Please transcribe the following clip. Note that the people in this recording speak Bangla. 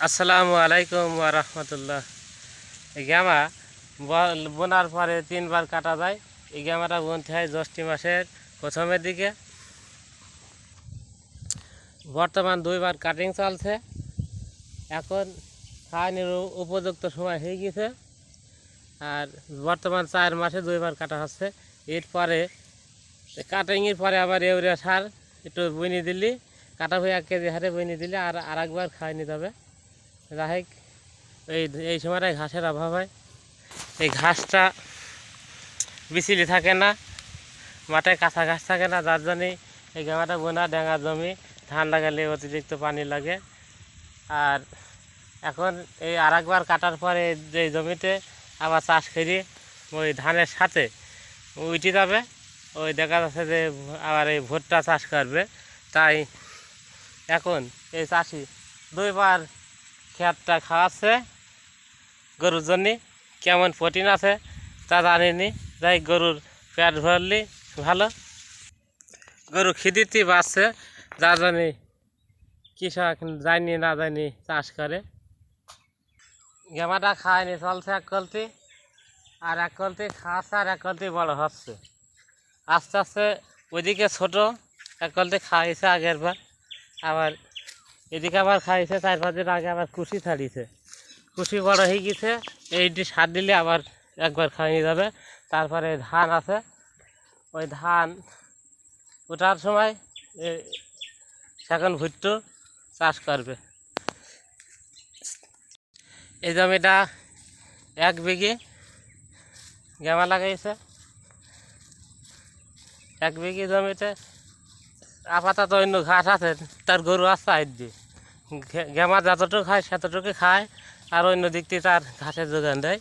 আসসালামু আলাইকুম রহমতুল্লাহ। এই গ্যামা বোনার পরে তিনবার কাটা যায়। এই গ্যামাটা বুনতে হয় জ্যৈষ্ঠী মাসের প্রথমের দিকে। বর্তমান দুইবার কাটিং চলছে। এখন উ- উপযুক্ত সময় হয়ে গেছে। আর বর্তমান চার মাসে দুইবার কাটা হচ্ছে। এরপরে কাটিংয়ের পরে আবার ইউরিয়া সার একটু বইনি দিলি। কাটা হয়ে এক কেজি হারে বইনি দিলে আর আর একবার খাওয়াই নিতে হবে। যাই হোক এই এই সময়টায় ঘাসের অভাব হয় এই ঘাসটা বিচিলি থাকে না, মাঠে কাঁচা ঘাস থাকে না, যার জন্যই এই গামাটা বোনা ডেঙ্গা জমি ধান লাগালে অতিরিক্ত পানি লাগে। আর এখন এই আর একবার কাটার পরে যে জমিতে আবার চাষ করি, ওই ধানের সাথে উঠে যাবে, ওই দেখা যাচ্ছে যে আবার এই ভুট্টা চাষ করবে। তাই এখন এই চাষি দুইবার খেতটা খাওয়াচ্ছে। গরুর জন্যে কেমন প্রোটিন আছে তা জানিনি। যাই গরুর পেট ভরলি, ভালো। গরু খিদিতে বাঁচছে যার জন্যে কৃষক জানি না জানি চাষ করে। গেমাটা খায়নি, চলছে এক কলতি আর এক কলতি খাওয়াচ্ছে আর এক কলতি বড় হচ্ছে। আস্তে আস্তে ওইদিকে ছোটো, এক কলতি খাইছে আগের বার, আবার এদিকে আবার খাইছে চার পাঁচ দিন আগে আবার কুশি ছাড়িয়েছে কুশি বড় হয়ে গেছে এইটি সার দিলে আবার একবার খাইয়ে যাবে। তারপরে ধান আছে ওই ধান ওঠার সময় এ, এখন ভুট্টো চাষ করবে। এই জমিটা এক বিঘে গেমা লাগাইছে। এক বিঘে জমিতে আপাতত অন্য ঘাস আছে, তার গরু আছে আইড দিয়ে। গেমা যতটুকু খায় সেতটুকু খায়, আর অন্য দিক থেকে তার ঘাসের যোগান দেয়।